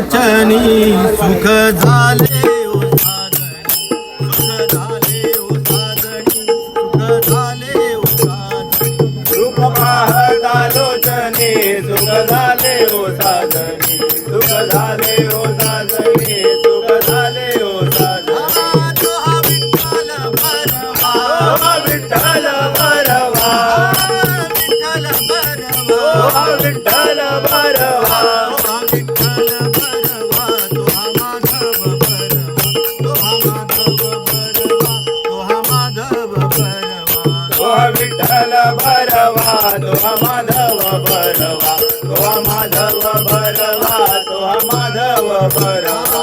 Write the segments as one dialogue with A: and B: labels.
A: वचनी सुख झाले. विठ्ठल भरवा तुह माधव भरवा. तुह माधव भरवा तुह माधव भरवा.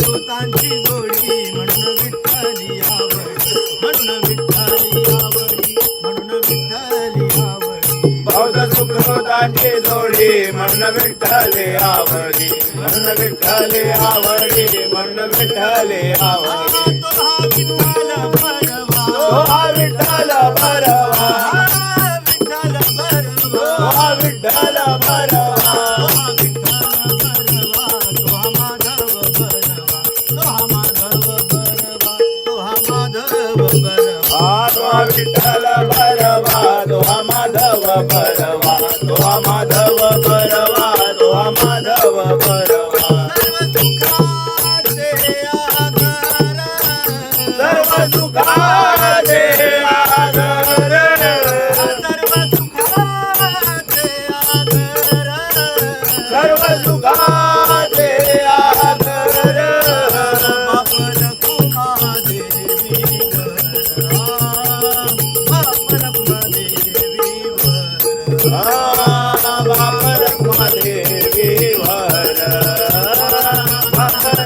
A: भक्तांची जोडी म्हणून विठ्ठली आवडी. म्हणून विठ्ठली आवडी म्हणून विठ्ठली आवडी.
B: बौद्ध सुकृतांची जोडी म्हणून विठ्ठले आवडी. म्हणून विठ्ठले आवडी म्हणून विठ्ठले आवडी.
A: तो हा विठ्ठल भरवा.
B: तो हा विठ्ठल విఠల